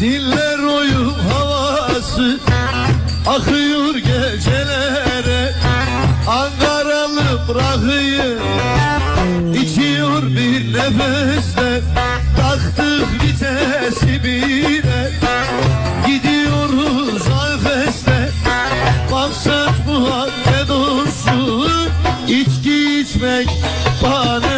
Diller oyun havası Akıyor gecelere. Ankaralı bırakıyı içiyor bir nefeste Taktık vitesi bile. Gidiyoruz nefeste Maksat muhabbet olsun İçki içmek bana